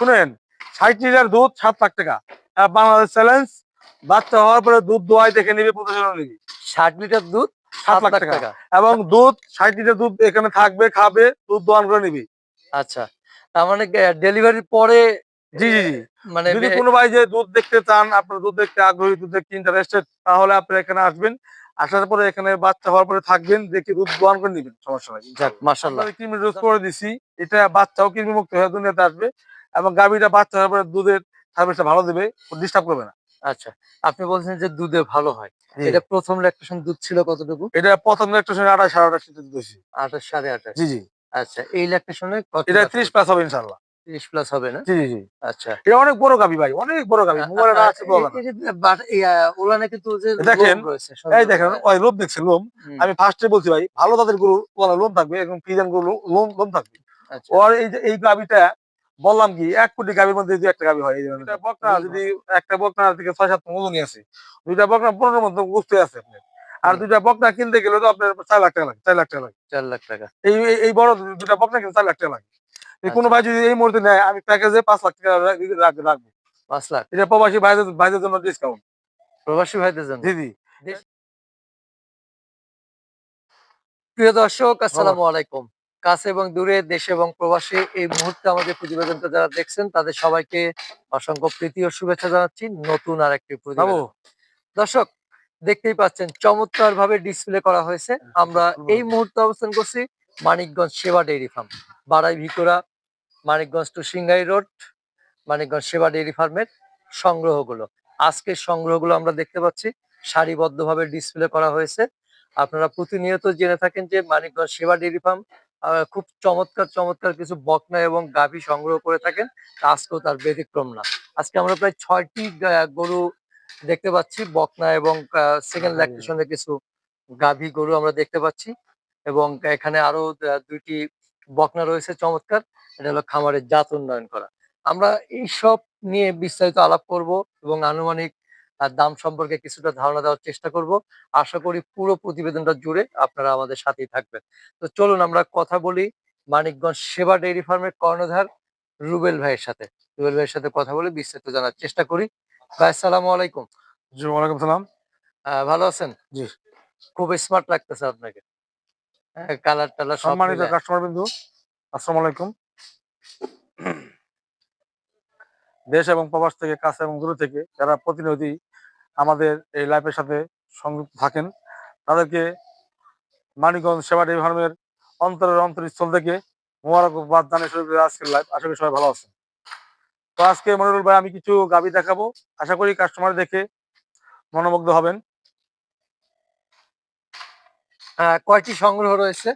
শুনেন ষাট লিটার দুধ সাত লাখ টাকা। বাংলাদেশ চ্যালেঞ্জ বাচ্চা হওয়ার পরে দুধ দোয়াই দেখে নিবে প্রতিষ্ঠান নিবি ষাট লিটার দুধ সাত লাখ টাকা। এবং দুধ ষাট লিটার দুধ এখানে থাকবে খাবে দুধ দোয়ান করে নিবি। আচ্ছা। তার মানে ডেলিভারির পরে জি জি জি। মানে যদি কোনো ভাই যে দুধ দেখতে চান আপনার দুধ দেখতে আগ্রহী দুধ দেখতে ইন্টারেস্টেড তাহলে আপনি এখানে আসবেন। আসার পরে এখানে বাচ্চা হওয়ার পরে থাকবেন দেখে দুধ দোয়ান করে নিবেন। সমস্যা নাই। যাক রোজ করে দিছি। এটা বাচ্চাও কৃমি মুক্ত হয়ে দুনিয়াতে আসবে। এবং গাভীটা বাচ্চা হওয়ার পরে দুধের সার্ভিসটা ভালো দেবে ডিস্টার্ব করবে না। আচ্ছা আপনি বলছেন যে দুধে ভালো হয়। এটা প্রথম ল্যাকটেশন দুধ ছিল কতটুকু? এটা প্রথম সময় আঠাশ সাড়ে আঠাশ লিটার দুধ হয়েছে। আঠাশ সাড়ে আঠাশ। জি জি। আচ্ছা এই ল্যাকটেশনে কত এটা ত্রিশ প্লাস হবে ইনশাল্লাহ ত্রিশ প্লাস হবে না? জি জি আচ্ছা। এটা অনেক বড় গাভী ভাই অনেক বড় গাভী। মোবাইলে আছে ওলানে কিন্তু যে দেখেন, এই দেখেন ওই লোম দেখছেন লোম। আমি ফার্স্টে বলছি ভাই ভালো তাদের গরু ওলা লোম থাকবে এবং ফিজান গরু লোম লোম থাকবে। আচ্ছা, ওর এই যে এই গাভিটা বললাম কি এক কোটি গাভির মধ্যে যদি একটা গাভি হয় এই দুইটা বকনা যদি একটা বকনা থেকে ছয় সাত মজুনি আছে দুইটা বকনা পনেরো মতো গুছতে আছে আর। দুইটা বকনা কিনতে গেলে তো আপনার চার লাখ টাকা লাগে চার লাখ টাকা লাগে। চার লাখ টাকা। এই এই- বড় দুইটা বকনা কিনতে চার লাখ টাকা লাগে। কোনো ভাই যদি এই মুহূর্তে নেয় আমি প্যাকেজে পাঁচ লাখ টাকা রাখ- রাখ- রাখব। পাঁচ লাখ। এটা প্রবাসী ভাইদের ভাইদের জন্য ডিসকাউন্ট প্রবাসী ভাইদের জন্য? জি প্রিয় দর্শক আসসালামু আলাইকুম। কাছে এবং দূরে দেশে এবং প্রবাসে এই মুহূর্তে আমাদের প্রতিবেদনটা যারা দেখছেন তাদের সবাইকে অসংখ্য প্রীতি ও শুভেচ্ছা জানাচ্ছি। নতুন আর একটি প্রতিবেদন দর্শক দেখতেই পাচ্ছেন চমৎকার ভাবে ডিসপ্লে করা হয়েছে। আমরা এই মুহূর্তে অবস্থান করছি মানিকগঞ্জ সেবা ডেইরি ফার্ম বাড়াই ভিকোরা Manikganj to Singair road Manikganj Seba dairy ফার্মের সংগ্রহগুলো। আজকের সংগ্রহগুলো আমরা দেখতে পাচ্ছি সারিবদ্ধভাবে ডিসপ্লে করা হয়েছে। আপনারা প্রতিনিয়ত জেনে থাকেন যে মানিকগঞ্জ সেবা ডেইরি ফার্ম খুব চমৎকার চমৎকার কিছু বকনা এবং গাভী সংগ্রহ করে থাকেন। আজকেও তার ব্যতিক্রম না। আজকে আমরা প্রায় ছয়টি গরু দেখতে পাচ্ছি বকনা এবং সেকেন্ড। ল্যাকটেশনের কিছু গাভী গরু আমরা দেখতে পাচ্ছি। এবং এখানে আরও দুইটি বকনা রয়েছে চমৎকার। এটা হলো খামারের জাত উন্নয়ন করা। আমরা এই সব নিয়ে বিস্তারিত আলাপ করব এবং আনুমানিক আহ, দাম সম্পর্কে কিছুটা ধারণা দেওয়ার চেষ্টা করব। আশা করি পুরো প্রতিবেদনটা জুড়ে আপনারা আমাদের সাথেই থাকবেন। তো চলুন আমরা কথা বলি মানিকগঞ্জ সেবা ডেইরি ফার্মের কর্ণধার রুবেল ভাইয়ের সাথে। রুবেল ভাইয়ের সাথে কথা বলে বিস্তারিত জানার চেষ্টা করি। ভাই আসসালামু আলাইকুম। জি ওয়ালাইকুম সালাম। ভালো আছেন? জি। খুব স্মার্ট লাগতেছে আপনাকে। কালার টালার সম্মানিত কাস্টমার বিন্দু আসসালামু আলাইকুম। দেশ এবং প্রবাস থেকে কাছে এবং দূরে থেকে যারা প্রতিনিধি আমাদের এই লাইফের সাথে সংযুক্ত থাকেন। তাদেরকে মানিকগঞ্জ সেবা ডেয়ারি ফার্মের অন্তরের অন্তরস্থল থেকে মোবারকবাদ জানিয়ে শুরু করে আজকের লাইভ আশা করি সবাই ভালো আছেন। তো আজকে মনিরুল ভাই আমি কিছু গাবি দেখাবো। আশা করি কাস্টমার দেখে মনোমুগ্ধ হবেন। আহ, কয়টি সংগ্রহ রয়েছে?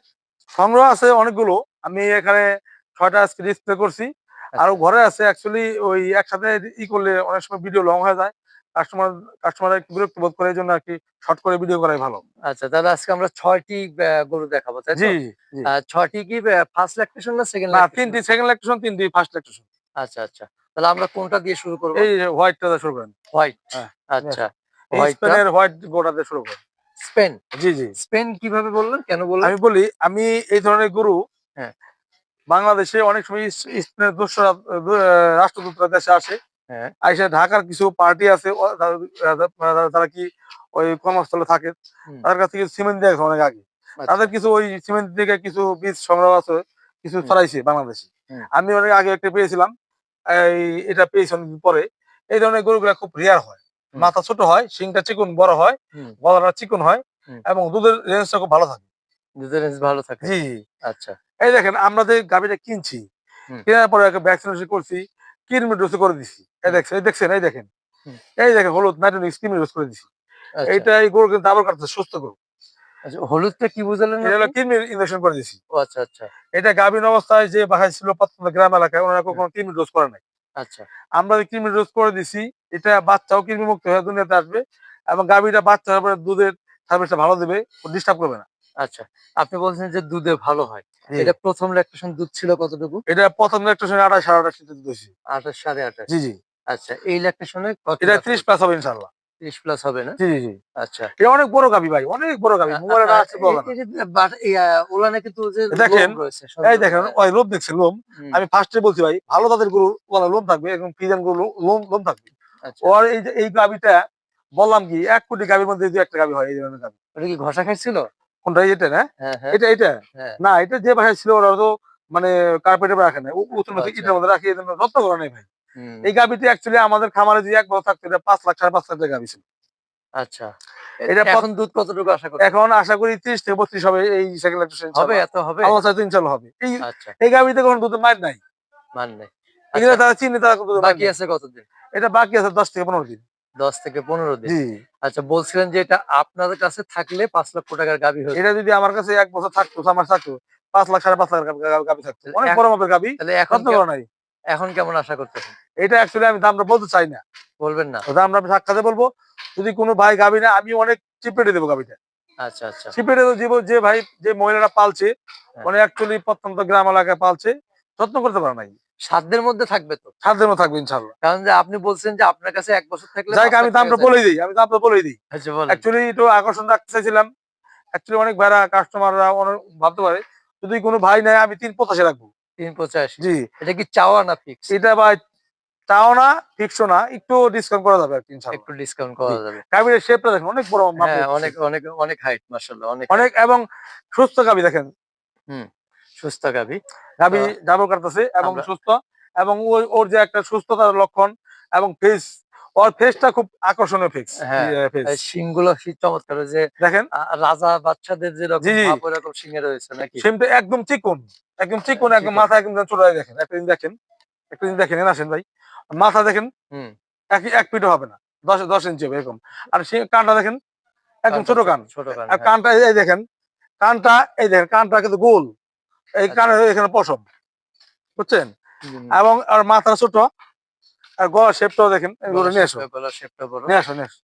সংগ্রহ আছে অনেকগুলো। আমি এখানে ছয়টা আজকে ডিসপ্লে করছি। আরও ঘরে আছে অ্যাকচুয়ালি ওই একসাথে ই করলে অনেক সময় ভিডিও লং হয়ে যায়। কাস্টমার কাস্টমার একটু বিরক্ত বোধ করে এই জন্য আর কি শর্ট করে ভিডিও করাই ভালো। আচ্ছা তাহলে আজকে আমরা ছয়টি গরু দেখাবো তাই জি ছয়টি কি ফার্স্ট ল্যাকটেশন না সেকেন্ড না তিনটি সেকেন্ড লেকটেশন তিনটি ফার্স্ট লেকটেশন আচ্ছা আচ্ছা। তাহলে আমরা কোনটা দিয়ে শুরু করব? এই হোয়াইটটা দিয়ে শুরু করেন। হোয়াইট হ্যাঁ, আচ্ছা। স্পেনের হোয়াইট গোটা দিয়ে শুরু করেন। স্পেন জি জি। স্পেন কীভাবে বললেন? কেন বললেন? আমি বলি আমি এই ধরনের গরু হ্যাঁ। বাংলাদেশে অনেক সময় স্পেনের দোসরা রাষ্ট্রদূতরা দেশে আসে। আইসা ঢাকার কিছু পার্টি আছে তারা- তারা- কি ওই কর্মস্থলে থাকে? তাদের কাছ থেকে সিমেন্ট দিয়ে গেছে অনেক আগে। আচ্ছা, তাদের কিছু ওই সিমেন্ট থেকে কিছু বীজ সংগ্রহ আছে কিছু ছড়াইছে বাংলাদেশে। আমি অনেক আগে একটা পেয়েছিলাম এই এটা পেয়েছি অনেকদিন পরে। এই ধরনের গরুগুলা খুব রেয়ার হয়। মাথা ছোট হয় শিংটা চিকন বড় হয়। গলাটা চিকন হয় এবং দুধের রেঞ্জটা খুব ভালো থাকে। দুধের range ভালো থাকে। জি। আচ্ছা। এই দেখেন আমরা যে গাভিটা কিনছি কেনার পরে ভ্যাকসিনেশন করছি কিরমি ডোজ করে দিছি। এই। দেখছেন এই দেখছেন এই দেখেন। এই দেখেন হলুদ নাইট্রোনিক্স কিরমি ডোজ করে দিছি। আচ্ছা, এইটা এই গরু কিন্তু আবার সুস্থ গরু। আচ্ছা হলুদটা কি বুঝালেন এটা হলো আপনি? ইনজেকশন করে দিছি। ও আচ্ছা আচ্ছা। এটা গাভীন অবস্থায় যে বাসায় ছিল প্রত্যন্ত গ্রাম এলাকায় ওনারা কখনো ডোজ করে নাই। আচ্ছা। আমরা ডোজ করে দিছি এটা বাচ্চাও কৃমি মুক্ত হয়ে দুনিয়াতে আসবে এবং গাভীটা বাচ্চা হওয়ার পরে দুধের সার্ভিসটা ভালো দেবে ডিস্টার্ব করবে না। আচ্ছা আপনি বলছেন যে দুধে ভালো হয়। এটা প্রথম ল্যাকটেশন দুধ ছিল কতটুকু? এটা প্রথম একটা আঠাশ সাড়ে আঠাশ লিটার দুধ হয়েছে। আঠাশ সাড়ে আঠাশ। জি জি। আচ্ছা এই ল্যাকটেশনে কত এটা রাখা ত্রিশ হয়েছে? প্লাস হবে ইনশাল্লাহ তিরিশ প্লাস হবে না? জি জি আচ্ছা। এটা অনেক বড় গাবি ভাই অনেক বড় গাবি। মোবাইলে না। না আহ, ওলানে কিন্তু যে দেখেন, এই দেখেন। ওই লোম দেখছেন লোম। আমি ফার্স্টে বলছি ভাই ভালো তাদের গরু ওলা লোম থাকবে এবং ফিজান গরু লোম লোম থাকবে। আচ্ছা। ওর এই যে এই গাবিটা বললাম কি এক কোটি গাবির মধ্যে দু একটা গাবি হয় এই ধরনের গাবি। ওটা কি ঘষা খাইছিল কোনটা এটা না? হ্যাঁ হ্যাঁ। এটা এটা হ্যাঁ। না এটা যে বাসায় ছিল ওরা তো মানে কার্পেটে রাখে না উত্তর আচ্ছা। ইটার মধ্যে রাখি যত্ন করে নাই ভাই। এই গাবিটি অ্যাকচুয়ালি আমাদের খামারে যদি এক বছর থাকতো এটা পাঁচ লাখ সাড়ে পাঁচ লাখ টাকা গাবি ছিল। আচ্ছা। এটা এখন দুধ কতটুকু আশা করি এখন আশা করি ত্রিশ থেকে বত্রিশ হবে এই সেকেন্ড হবে এত হবে? আমার সাথে ইনশাল্লাহ হবে। এই এই গাবিতে কোনো দুধের মাইর নাই। নেই। এগুলো তারা চিনি তারা বাকি আছে কতদিন? এটা বাকি আছে থেকে পনেরো দিন। দশ থেকে পনেরো দিন। আচ্ছা বলছিলেন যে এটা আপনাদের কাছে থাকলে পাঁচ লক্ষ টাকার গাভি হয়েছে এটা যদি আমার কাছে এক বছর থাকতো আমার থাকতো পাঁচ লাখ সাড়ে পাঁচ লাখ গাবি থাকতো। অনেক বড় মাপের গাবি তাহলে এখন কে- নাই। এখন কেমন আশা করতেছেন? এটা অ্যাকচুয়ালি আমি দামটা বলতে চাই না। বলবেন না। দামটা আমি সাক্ষাতে বলব। যদি কোনো ভাই গাবি না আমি অনেক চিপেটে দেবো গাবিটা আচ্ছা আচ্ছা। চিপেটে দেবো যে ভাই যে মহিলারা পালছে হ্যাঁ। মানে অ্যাকচুয়ালি প্রত্যন্ত গ্রাম এলাকায় পালছে যত্ন করতে পারে নাই সাধ্যের মধ্যে থাকবে তো? সাধ্যের থাকবে কারণ যে আপনি বলছেন যে আপনার কাছে এক বছর থাকলে যাই আমি দামটা বলেই দিই আমি দামটা বলেই দিই। আচ্ছা বলেন। অ্যাকচুয়ালি একটু আকর্ষণ রাখতে চাইছিলাম। অ্যাকচুয়ালি অনেক ভাইরা কাস্টমাররা অনেক ভাবতে পারে যদি কোনো ভাই নেয় আমি তিন পঁচাশি রাখব। তিন পঁচাশি। জি। এটা কি চাওয়া না ফিক্স এটা ভাই তাও না ফিক্সও না একটু ডিসকাউন্ট করা যাবে একটু ডিসকাউন্ট করা যাবে। গাভীর শেপটা দেখেন অনেক বড় হ্যাঁ অনেক অনেক অনেক হাইট মাশাআল্লাহ অনেক অনেক এবং সুস্থ গাভী দেখেন। সুস্থ গাভি। গাভী আহ, ডাবল কাটতেছে এবং সুস্থ এবং ওর যে একটা সুস্থতার লক্ষণ এবং ফেস ওর ফেসটা খুব আকর্ষণীয় ফেস হ্যাঁ, শীত চমৎকার যে দেখেন। রাজা বাচ্চাদের যেরকম ওরকম সিংহে রয়েছে নাকি? সেমটা একদম চিকন একদম চিকন একদম। মাথা একদম ছোট দেখেন। একটা দিন দেখেন একটা দিন দেখেন আসেন ভাই? মাথা দেখেন হুম। এক এক ফিটও হবে না দশ দশ ইঞ্চি হবে এরকম। আর সে কানটা দেখেন একদম ছোট কান। ছোট কান আর হ্যাঁ। কানটা এই- দেখেন কানটা এই দেখেন কানটা কিন্তু গোল। এই আচ্ছা। কানের এখানে পশম বুঝছেন? এবং আর মাথা ছোট আর গলার শেপটাও দেখেন এগুলো নিয়ে আসো। শেপটা- বড়। নিয়ে আসো নিয়ে আসো।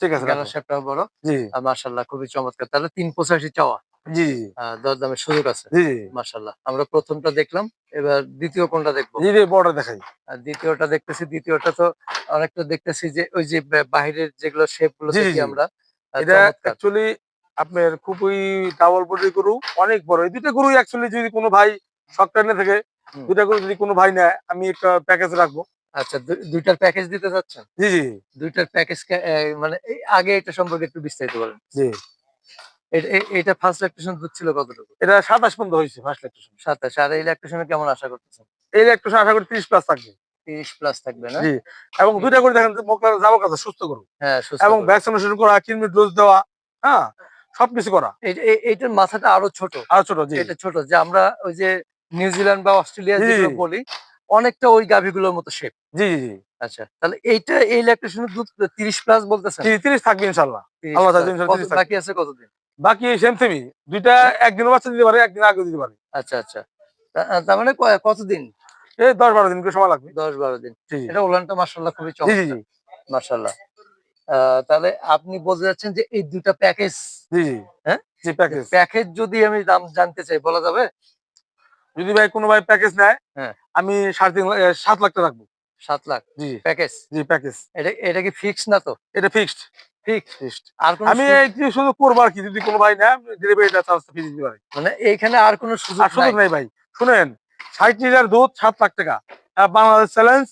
ঠিক আছে। শেপটাও বড়। জি। আর মাশাআল্লাহ খুবই চমৎকার। তাহলে তিন পঁচাশি চাওয়া। জি দরদামের সুযোগ আছে। জি মাশাআল্লাহ। আমরা প্রথমটা দেখলাম এবার দ্বিতীয় কোনটা দেখব? জি জি বড় দেখাই। আর দ্বিতীয়টা দেখতেছি দ্বিতীয়টা তো অনেকটা দেখতেছি যে ওই যে বাহিরের যেগুলো শেপগুলো দেখি আমরা এটা। অ্যাকচুয়ালি আপনার খুবই ডাবল বডি গরু অনেক বড়। এই দুটো গরু অ্যাকচুয়ালি যদি কোনো ভাই শখটা নিয়ে থাকে দুটা গরু যদি কোনো ভাই নেয় আমি একটা প্যাকেজ রাখব। আচ্ছা দুইটার প্যাকেজ দিতে চাচ্ছেন? জি জি দুইটার প্যাকেজ মানে এই আগে এটা সম্পর্কে একটু বিস্তারিত বলেন। জি। এটা ফার্স্ট ইলেকট্রিশন হচ্ছিল কতটুকু? এটা সাতাশ পর্যন্ত হয়েছে ফার্স্ট ইলেকট্রিশন সাতাশ। আর এই ইলেকট্রিশনে কেমন আশা করতেছেন? এই ইলেকট্রিশন আশা করি তিরিশ প্লাস থাকবে। তিরিশ প্লাস থাকবে না? জি। এবং দুইটা করে দেখেন মোকলার যাব সুস্থ গরু হ্যাঁ এবং করে। ভ্যাকসিনেশন করা কিডনি ডোজ দেওয়া হ্যাঁ সবকিছু করা। এই- এই- এইটার মাথাটা আরও ছোট। আর ছোট এটা ছোট। যে আমরা ওই যে নিউজিল্যান্ড বা অস্ট্রেলিয়া যেগুলো বলি অনেকটা ওই গাভিগুলোর মতো শেপ জি জি জি। আচ্ছা তাহলে এইটা এই ইলেকট্রিশনের দুধ তিরিশ প্লাস বলতেছেন? জি তিরিশ থাকবে ইনশাল্লাহ। 30 আল্লাহ তাআলা জিনিসটা কত 30 বাকি আছে কতদিন? বাকি সেম সেমি দুইটা একদিনও বাচ্চা দিতে পারে একদিন আগে দিতে পারে। আচ্ছা আচ্ছা। তার মানে কতদিন? এই দশ বারো দিন সময় লাগবে। দশ বারো দিন। এটা ওলানটা মার্শাল্লাহ খুবই চমৎকার। মার্শাল্লাহ তাহলে আপনি বলতে যাচ্ছেন যে এই দুটা প্যাকেজ জি জি। হ্যাঁ? প্যাকেজ। প্যাকেজ যদি আমি দাম জানতে চাই বলা যাবে? যদি ভাই কোনো ভাই প্যাকেজ নেয় হ্যাঁ। আমি সাড়ে তিন লাখ- সাত লাখ টাকা রাখব। সাত লাখ। জি। প্যাকেজ? জি প্যাকেজ। এটা এটা কি ফিক্স না তো? এটা ফিক্সড ফিক্স ফিক্সড আর আমি শুধু কি যদি কোনো ভাই নেয় ডেলিভারিটা চার্জ ফ্রি দিতে পারে। মানে এইখানে আর কোনো সুযোগ নাই। ভাই। শুনেন ষাট লিটার দুধ সাত লাখ টাকা। বাংলাদেশ চ্যালেঞ্জ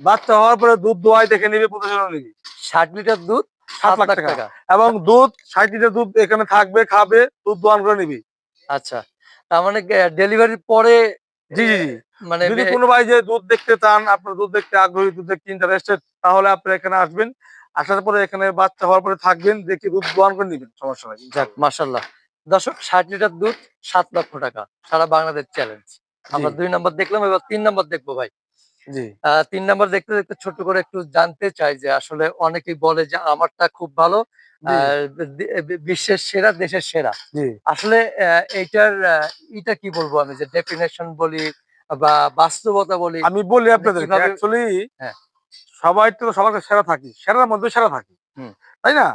বাচ্চা হওয়ার পরে দুধ দোয়াই দেখে নিবে প্রতিষ্ঠান নিবি ষাট লিটার দুধ সাত লাখ টাকা। এবং দুধ ষাট লিটার দুধ এখানে থাকবে খাবে দুধ দোয়ান করে নিবি। আচ্ছা। তার মানে ডেলিভারির পরে জি জি জি। মানে যদি কোনো ভাই যে দুধ দেখতে চান আপনার দুধ দেখতে আগ্রহী দুধ দেখতে ইন্টারেস্টেড তাহলে আপনি এখানে আসবেন। আসার পরে এখানে বাচ্চা হওয়ার পরে থাকবেন দেখে দুধ দোয়ান করে নিবেন সমস্যা নাই। যাক মাশাল্লাহ দর্শক ষাট লিটার দুধ সাত লক্ষ টাকা সারা বাংলাদেশ চ্যালেঞ্জ আমরা দুই নম্বর দেখলাম এবার তিন নম্বর দেখব ভাই। জি। তিন নম্বর দেখতে দেখতে ছোট্ট করে একটু জানতে চাই যে আসলে অনেকেই বলে যে আমারটা খুব ভালো বিশ্বের সেরা দেশের সেরা। আসলে আহ, এইটার এটা কি বলব আমি যে ডেফিনেশন বলি বা বাস্তবতা বলি? আমি বলি আপনাদের অ্যাকচুয়ালি। সবাই তো সবার সেরা থাকি সেরার মধ্যে সেরা থাকি। তাই না?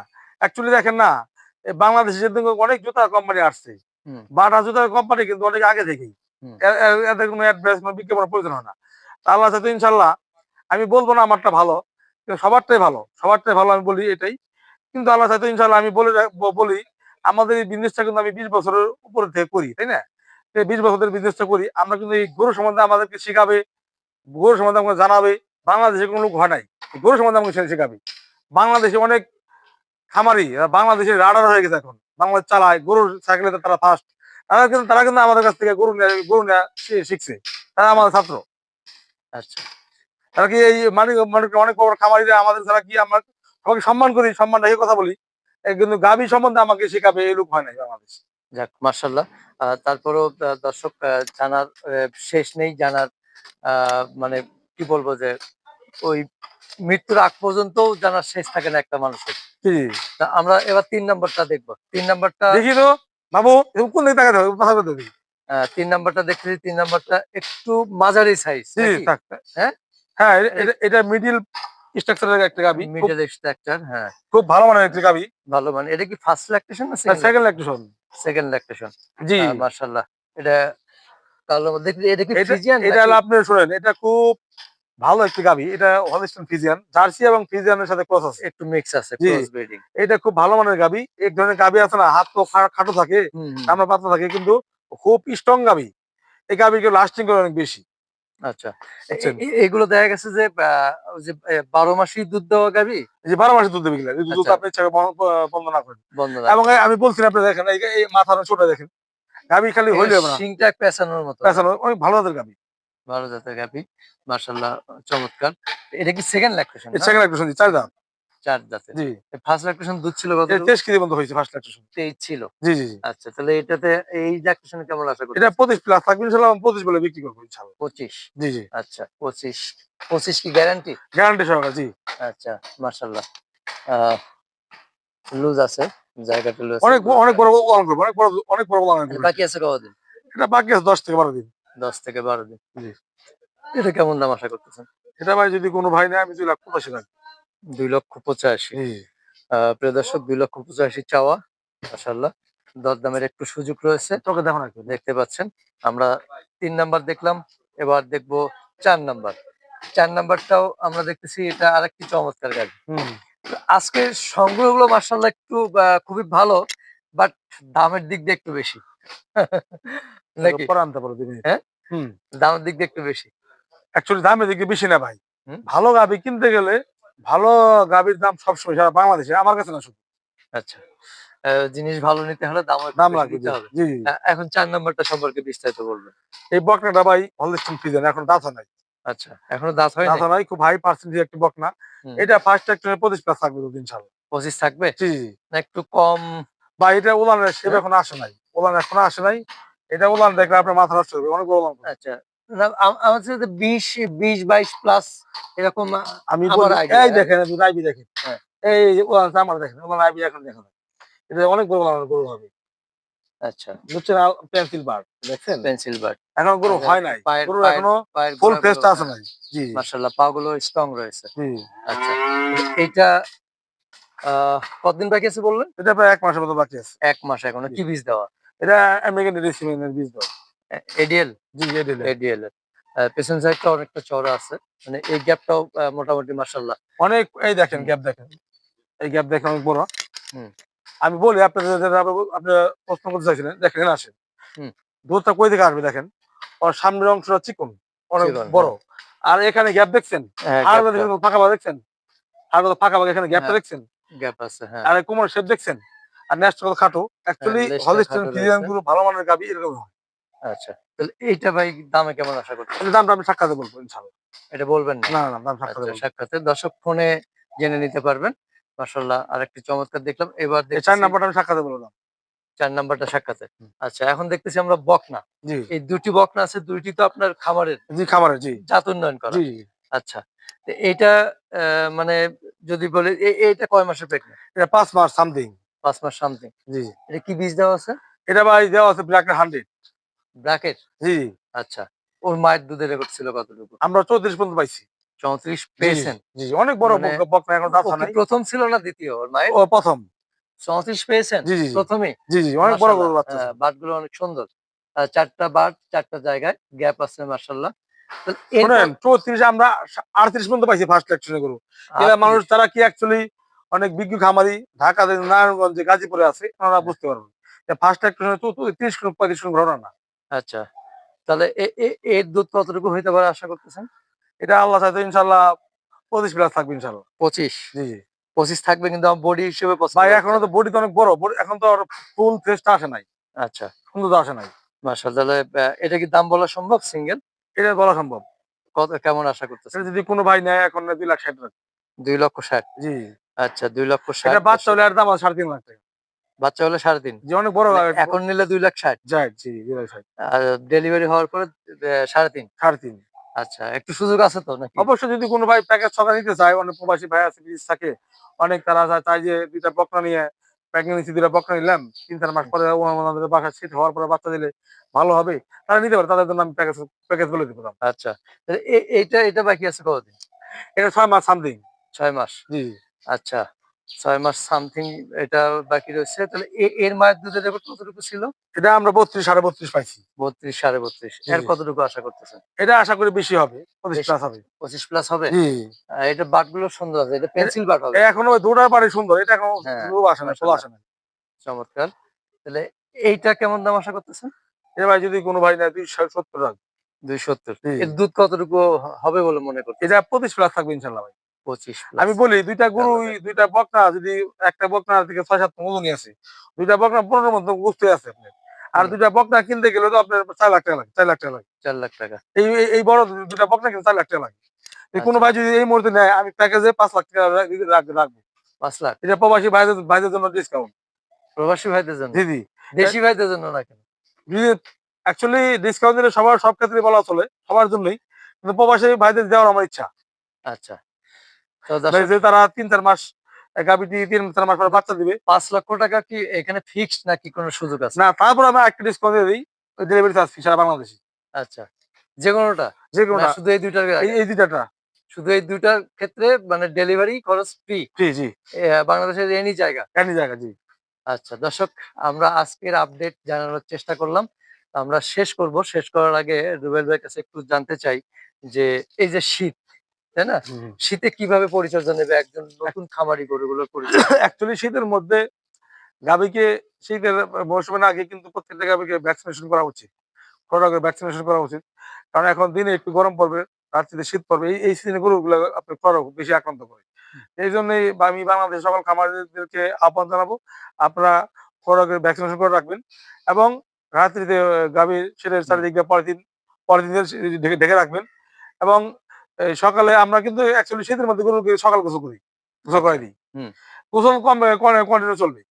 অ্যাকচুয়ালি দেখেন না বাংলাদেশে যেদিন অনেক জুতার কোম্পানি আসছে বাটা জুতার কোম্পানি কিন্তু অনেক আগে থেকেই। কোনো বিজ্ঞাপনের প্রয়োজন হয় না। আল্লাহ সাথে ইনশাল্লাহ আমি বলব না আমারটা ভালো কিন্তু সবারটাই ভালো সবারটাই ভালো আমি বলি এটাই। কিন্তু আল্লাহ চাইতে ইনশাল্লাহ আমি বলে বলি আমাদের এই বিজনেসটা কিন্তু আমি বিশ বছরের উপরে থেকে করি তাই না? বিশ বছরের বিজনেসটা করি আমরা কিন্তু এই গরু সম্বন্ধে আমাদেরকে শেখাবে গরু সম্বন্ধে আমাকে জানাবে বাংলাদেশে কোনো লোক হয় নাই। গরু সম্বন্ধে আমাকে শেখাবে। বাংলাদেশে অনেক খামারি বাংলাদেশের রাডার হয়ে গেছে এখন। বাংলাদেশ চালায়, গরুর সাইকেলে তারা ফার্স্ট তারা কিন্তু তারা কিন্তু আমাদের কাছ থেকে গরু গরু শিখছে। তারা আমাদের ছাত্র। আচ্ছা। তারা কি এই মানে অনেক বড় খামারিরা আমাদের যারা কি আমরা সবাইকে সম্মান করি, সম্মান রেখে কথা বলি? কিন্তু গাভী সম্বন্ধে আমাকে শেখাবে এই লোক হয় নাই বাংলাদেশ। যাক মার্শাল্লাহ তারপরেও দর্শক জানার শেষ নেই, জানার মানে কি বলব যে ওই মৃত্যুর আগ পর্যন্ত জানার শেষ থাকে না একটা মানুষের। তা আমরা এবার তিন নাম্বারটা দেখব। তিন নাম্বারটা দেখি তো। বাবু কোন দিকে তাকাতে হবে? আহ, তিন নাম্বারটা দেখতেছি তিন নাম্বারটা একটু মাঝারি সাইজ। হ্যাঁ? হ্যাঁ এটা- মিডিল স্ট্রাকচারের একটা গাবি। স্ট্রাকচার হ্যাঁ। খুব ভালো মানের একটা গাবি। ভালো মানে এটা কি ফার্স্ট ল্যাকটেশন না সেকেন্ড ল্যাকটেশন সেকেন্ড ল্যাকটেশন জি। এটা কালো এটা কি ফ্রিজিয়ান এটা হলো আপনি শুনেন এটা খুব ভালো একটি গাবি। এটা হলিস্টন ফিজিয়ান জার্সি এবং ফিজিয়ানের সাথে ক্রস আছে। একটু মিক্স আছে ক্রস ব্রিডিং এটা খুব ভালো মানের গাবি। এক ধরনের গাবি আছে না হাত তো খাটো থাকে আমরা পাতলা থাকে কিন্তু খুব স্ট্রং গাবি। এই গাবিকে লাস্টিং করে অনেক বেশি। আচ্ছা। এগুলো দেখা গেছে যে বারো মাসই দুধ দেওয়া গাবি? যে বারো মাসে দুধ দেবে কিনা দুধ আচ্ছা। আপনি বন্ধ না করেন। এবং আমি বলছি না, আপনি দেখেন এই এই মাথার ছোট দেখেন। গাবি খালি হইলে পেঁচানোর মতো। অনেক ভালো গাবি। ভালো জাতের গাবি মার্শাল্লাহ চমৎকার। এটা কি সেকেন্ড ল্যাকটেশন সেকেন্ড একটা চার দাম চার জাতের জি। ফার্স্ট ল্যাকটেশন দুধ ছিল কত? তেইশ কেজি বন্ধ হয়েছে ফার্স্ট শুনছি তেইশ ছিল। জি জি আচ্ছা তাহলে এটাতে এই ল্যাকটেশন কেমন আশা করি এটা পঁচিশ প্লাস থাকবে আমি পঁচিশ বলে বিক্রি করব ইনশাল্লাহ পঁচিশ? জি জি। আচ্ছা পঁচিশ। পঁচিশ কি গ্যারান্টি গ্যারান্টি সহকারে জি। আচ্ছা মার্শাল্লাহ লুজ আছে জায়গাটা লুজ অনেক অনেক বড় পালন করব অনেক বড় অনেক বড় বাকি আছে কতদিন? এটা বাকি আছে দশ থেকে বারো দিন। দশ থেকে বারো দিন। জি। এটা কেমন দাম আশা করতেছেন? এটা ভাই যদি কোনো ভাই নেয় আমি দুই লাখ পঁচাশি লাখ। দুই লক্ষ পঁচাশি। প্রিয় দর্শক দুই লক্ষ পঁচাশি চাওয়া মাসাল্লাহ দরদামের একটু সুযোগ রয়েছে। তোকে দেখো না দেখতে পাচ্ছেন আমরা তিন নাম্বার দেখলাম এবার দেখব চার নাম্বার। চার নাম্বারটাও আমরা দেখতেছি এটা আরেকটি চমৎকার গাড়ি। হুম। আজকের সংগ্রহগুলো মার্শাল্লাহ একটু খুবই ভালো বাট দামের দিক দিয়ে একটু বেশি। নাকি? পরে আনতে পারো দিনে হ্যাঁ? দামের দিক দিয়ে একটু বেশি। অ্যাকচুয়ালি দামের দিকে বেশি না ভাই। ভালো গাবি কিনতে গেলে ভালো গাবির দাম সবসময় সারা বাংলাদেশে আমার কাছে না শুধু। আচ্ছা। জিনিস ভালো নিতে হলে দাম দাম লাগবে এখন চার নাম্বারটা সম্পর্কে বিস্তারিত বলবেন। এই বকনাটা ভাই হলস্টন ফিজেন এখন দাঁতা নাই। আচ্ছা এখনও দাঁত হয় দাঁতা নাই? খুব হাই পার্সেন্টেজ একটি বকনা। এটা ফার্স্ট একটা পঁচিশ প্লাস থাকবে দুদিন ইনশাল্লাহ পঁচিশ থাকবে? জি একটু কম। বা এটা উলানের সেব হ্যাঁ? এখন আসে নাই। উলান এখনও আসে নাই। এটা উলান দেখলে আপনার মাথা নষ্ট হবে অনেক উলান আচ্ছা আমার বিশ বিশ বাইশ প্লাস এরকম আমি এই হ্যাঁ? দেখেন আপনি আইবি দেখেন। হ্যাঁ। এই যে আমার দেখেন উলান আইবি এখন দেখেন এটা অনেক বড় গরু হবে। আচ্ছা। বুঝছেন পেন্সিল বার দেখছেন? পেন্সিল এখন গরু আচ্ছা, হয় নাই। গরু এখনও ফুল আছে নাই। জি জি, পা গুলো স্ট্রং রয়েছে। জি। আচ্ছা এটা কতদিন বাকি আছে বললেন? এটা প্রায় এক মাসের মতো বাকি আছে। এক মাস এখনও কি বীজ দেওয়া? এটা আমেরিকান রেসিমেন্টের বীজ দাও এডিএল জি এডিএল এর। আহ, পেছন সাইডটা অনেকটা চওড়া আছে। মানে এই গ্যাপটাও মোটামুটি মার্শাল্লাহ অনেক এই দেখেন গ্যাপ দেখেন। এই গ্যাপ দেখেন অনেক বড়। আমি বলি আপনাদের যারা আপনি- আপনি প্রশ্ন করতে চাইছিলেন দেখেন আসেন। হুম। দুধটা কই থেকে আসবে দেখেন? ওর সামনের অংশটা চিকন অনেক চিকন, বড়। আর এখানে গ্যাপ দেখছেন? হ্যাঁ আর দেখেন ফাঁকা দেখছেন? আর ফাঁকা এখানে গ্যাপটা হ্যাঁ। দেখছেন? গ্যাপ আছে হ্যাঁ। আর কোমর শেপ দেখছেন? আর কত খাটো। অ্যাকচুয়ালি হলিস্টেন খাটো গুলো ভালো মানের গাবি এরকম হয় আচ্ছা তাহলে এইটা ভাই দামে কেমন আশা দামটা আমি সাক্ষাতে বলব ইনশাআল্লাহ এটা বলবেন না? না না না দাম সাক্ষাতে আচ্ছা সাক্ষাতে। দর্শক ফোনে জেনে নিতে পারবেন। আর একটি চমৎকার দেখলাম। এবার চার নাম্বারটা আমি সাক্ষাতে বললাম চার নাম্বারটা সাক্ষাতে। আচ্ছা এখন দেখতেছি আমরা বকনা। এই দুটি বকনা আছে দুইটি তো আপনার খামারের। জি খাবারের জি। জাত উন্নয়ন করা। আচ্ছা আহ, মানে যদি বলে এ- এইটা কয় মাসের প্রেগনেন্ট এটা পাঁচ মাস সামথিং পাঁচ মাস সামথিং জি জি। এটা কি বীজ দেওয়া আছে? এটা ভাই দেওয়া আছে ব্ল্যাক হান্ড্রেড ব্র্যাকেট জি জি। আচ্ছা ওর মায়ের দুধের রেকর্ড ছিল কতটুকু? আমরা চৌত্রিশ পর্যন্ত পাইছি। চৌত্রিশ পেয়েছেন জি অনেক বড় মানে বকনা এখন দাঁত নাই। প্রথম ছিল না দ্বিতীয় ওর মায়ের? ও প্রথম। চৌত্রিশ পেয়েছেন জি জি। প্রথমে? জি জি অনেক বড় বড় বাচ্চা বাটগুলো অনেক সুন্দর। চারটা বাট চারটা জায়গায় গ্যাপ আছে মার্শাল্লাহ শোনেন চৌত্রিশ আমরা আটত্রিশ পর্যন্ত পাইছি ফার্স্ট ইলেকশনে গরু। মানুষ তারা কি অ্যাকচুয়ালি অনেক বিজ্ঞ খামারি ঢাকাতে নারায়ণগঞ্জে গাজীপুরে আছে ওনারা বুঝতে পারবেন। ফার্স্ট তো তিরিশ কোন পঁয়ত্রিশ কোন ঘটনা না। আচ্ছা। তাহলে এর দুধ কতটুকু হইতে পারে আশা করতেছেন? এটা আল্লাহ চাইতে ইনশাল্লাহ পঁচিশ প্লাস থাকবে ইনশাল্লাহ পঁচিশ? জি জি। পঁচিশ থাকবে কিন্তু আমার বডি হিসেবে ভাই এখনও তো বডি তো অনেক বড়। এখন তো ফুল ফ্রেশটা আসে নাই। আচ্ছা। সুন্দর আসে নাই। মার্শাল তাহলে এটা কি দাম বলা সম্ভব সিঙ্গেল এটা বলা সম্ভব। কত কেমন আশা করতেছেন? এটা যদি কোনো ভাই নেয় এখন দুই লাখ ষাট দুই লক্ষ ষাট। জি। আচ্ছা দুই লক্ষ ষাট এটা বাচ্চা হলে আর দাম সাড়ে তিন লাখ টাকা। বাচ্চা হলে সাড়ে তিন। যে অনেক বড় মানে এখন নিলে দুই লাখ ষাট। যায় জি দুই লাখ ষাট। ডেলিভারি হওয়ার পরে সাড়ে তিন। সাড়ে তিন। আচ্ছা একটু সুযোগ আছে তো নাকি? অবশ্যই যদি কোনো ভাই প্যাকেজ ছকা নিতে চায় অনেক প্রবাসী ভাই আছে বিদেশ থাকে অনেক তারা চায়- যে দুইটা বকনা নিয়ে প্রেগনেন্সি দুইটা বকনা নিলাম তিন চার মাস পরে ও আমাদের বাসায় শীত হওয়ার পরে বাচ্চা দিলে ভালো হবে তারা নিতে পারে তাদের জন্য আমি প্যাকেজ প্যাকেজ বলে দিতে আচ্ছা এইটা এটা বাকি আছে কতদিন? এটা ছয় মাস সামথিং। ছয় মাস। জি। আচ্ছা ছয় মাস সামথিং এটা বাকি রয়েছে। তাহলে এর মায়ের দুধের রেকর্ড কতটুকু ছিল? এটা আমরা বত্রিশ সাড়ে বত্রিশ পাইছি। বত্রিশ সাড়ে বত্রিশ। এর কতটুকু আশা করতেছেন? এটা আশা করি বেশি হবে পঁচিশ প্লাস হবে। পঁচিশ প্লাস হবে? এটা বাটগুলো সুন্দর আছে এটা পেন্সিল বাট হবে। এখনও ওই দুটার পারে সুন্দর এটা এখন হ্যাঁ, আসে না ফল আসে না। চমৎকার। তাহলে এইটা কেমন দাম আশা করতেছেন? এর ভাই যদি কোনো ভাই নেয় দুই সত্তর দুই সত্তর। এর দুধ কতটুকু হবে বলে মনে করতে এটা পঁচিশ প্লাস থাকবে ইনশাল্লাহ ভাই। আমি বলি দুইটা গরু দুইটা বকনা যদি একটা বকনা থেকে ছয় সাত ওজনই আছে দুইটা বকনা পনেরো মতো গুছতে আছে আপনার আর। দুইটা বকনা কিনতে গেলে তো আপনার চার লাখ টাকা লাগে চার লাখ টাকা লাগে। চার লাখ টাকা। এই এই- বড় দুইটা বকনা কিনতে চার লাখ টাকা লাগে। এই কোনো আচ্ছা। ভাই যদি এই মুহূর্তে নেয় আমি প্যাকেজে পাঁচ লাখ টাকা রাখ- রাখ- রাখব। পাঁচ লাখ। এটা প্রবাসী ভাইদের ভাইদের জন্য ডিসকাউন্ট প্রবাসী ভাইদের জন্য? জি দেশি ভাইদের জন্য না কেন? অ্যাকচুয়ালি ডিসকাউন্ট দিলে সবার সব ক্ষেত্রে বলা চলে সবার জন্যই। কিন্তু প্রবাসী ভাইদের দেওয়ার আমার ইচ্ছা। আচ্ছা। যে তারা তিন চার মাস গাবিটি তিন চার মাস পরে বাচ্চা দিবে। পাঁচ লক্ষ টাকা কি এখানে ফিক্সড নাকি কোনো সুযোগ আছে? না তারপর আমি একটা ডিসকাউন্ট দিয়ে দিই ডেলিভারি চার্জ ফি সারা বাংলাদেশে। আচ্ছা যে কোনোটা যে কোনো শুধু এই দুইটার এই শুধু এই দুইটার ক্ষেত্রে মানে ডেলিভারি খরচ ফ্রি জি। জি বাংলাদেশের এনি জায়গা? এনি জায়গা জি। আচ্ছা দর্শক আমরা আজকের আপডেট জানানোর চেষ্টা করলাম। আমরা শেষ করব। শেষ করার আগে রুবেল ভাইয়ের কাছে একটু জানতে চাই যে এই যে শীত তাই না? শীতে কীভাবে পরিচর্যা নেবে? একজন নতুন খামারি গরুগুলোর পরিচর্যা। অ্যাকচুয়ালি শীতের মধ্যে গাবিকে শীতের মৌসুমের আগে কিন্তু প্রত্যেকটা গাবিকে ভ্যাকসিনেশন করা উচিত। খোরাকের ভ্যাকসিনেশন করা উচিত। কারণ এখন দিনে একটু গরম পড়বে রাত্রিতে শীত পড়বে। এই এই সিজনে গরুগুলো আপনার খরা বেশি আক্রান্ত করে। এই জন্যই আমি বাংলাদেশ সকল খামারিদেরকে আহ্বান জানাব আপনারা খোরাকের ভ্যাকসিনেশন করে রাখবেন এবং রাত্রিতে গাভীর সেটের চারিদিকে পলিথিন পলিথিন দিয়ে ঢেকে ঢেকে রাখবেন। এবং সকালে আমরা কিন্তু অ্যাকচুয়ালি শীতের মধ্যে গরুকে সকাল গোসল করি। গোসল করে দিই। গোসল কম কন্টিনিউ চলবে।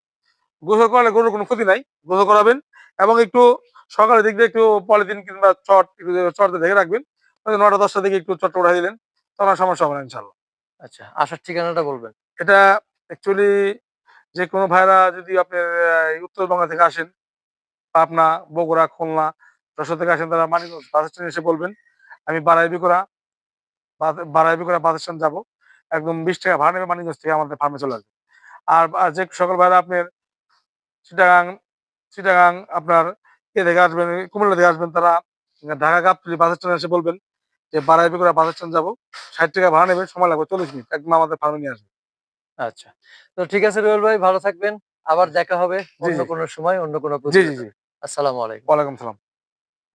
গোসল করলে গরুর কোনো ক্ষতি নাই গোসল করাবেন এবং একটু সকালের দিক দিয়ে একটু পলিথিন কিংবা চট একটু চটতে দেখে রাখবেন। নটা দশটার দিকে একটু চট উঠাই দিলেন তখন সমস্যা হবে না ইনশাল্লাহ। আচ্ছা আসার ঠিকানাটা বলবেন। এটা অ্যাকচুয়ালি যে কোনো ভাইরা যদি আপনার আহ, উত্তরবঙ্গ থেকে আসেন পাবনা বগুড়া খুলনা যশোর থেকে আসেন তারা মানিকগঞ্জ বাস স্ট্যান্ড এসে বলবেন আমি বারাই বিকরা বারাই বিকরা বাস স্ট্যান্ড যাব। একদম বিশ টাকা ভাড়া নেবে মানিকগঞ্জ থেকে আমাদের ফার্মে চলে আসবে। আর যে সকল ভাইরা আপনার চিটাগাং চিটাগাং আপনার এ থেকে আসবেন কুমিল্লা থেকে আসবেন তারা ঢাকা গাবতলি বাস স্ট্যান্ড এসে বলবেন যে বারাই করে বাস স্ট্যান্ড যাব। ষাট টাকা ভাড়া নেবে সময় লাগবে চল্লিশ মিনিট একদম আমাদের ফার্মে নিয়ে আসবে। আচ্ছা তো ঠিক আছে রুবেল ভাই ভালো থাকবেন। আবার দেখা হবে অন্য কোনো সময় অন্য কোনো জি জি জি। আসসালামু আলাইকুম। ওয়ালাইকুম সালাম।